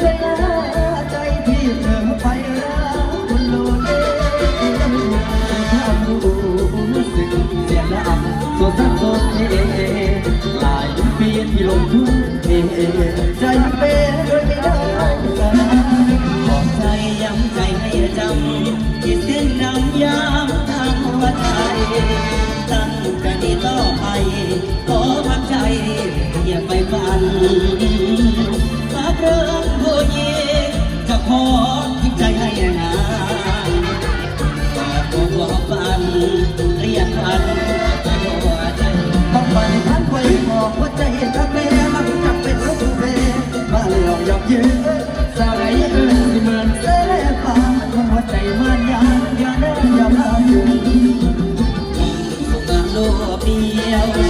Hallelujah. อนที่ใจให้นานตัวฝันเรียกฝันตัต้องฝันทันไว้บอกว่าใจทักแม่มาจับเป็นลูกเบมาหลอกหยอกยืนสาวไหนเอิญเหมือนเส้นฟ้าหัวใจมันยานยานยามลยู่สุขโลกเดียว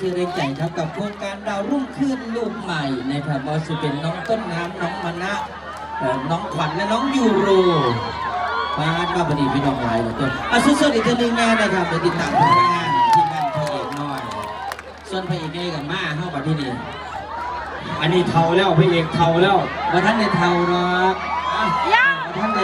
ชื่อได้ใหญ่ครับกับโครงการดาวรุ่งขึ้นลูกใหม่ในพครับว่าจเป็นน้องต้นน้ำน้องมณะน้องขวัญและน้องยูโรมาฮัทมาพอดีพี่น้องหลายเหลือเกินอะสุดๆอีกนึงแน่นะครับไปติดตามผลงานที่งานพระเอกน้อย ส่วนพระเอกนี่กับมาเข้ามาที่นี่อันนี้เทาแล้วพระเอกเทาแล้วมาท่านในเทาเนอกมาท่านใน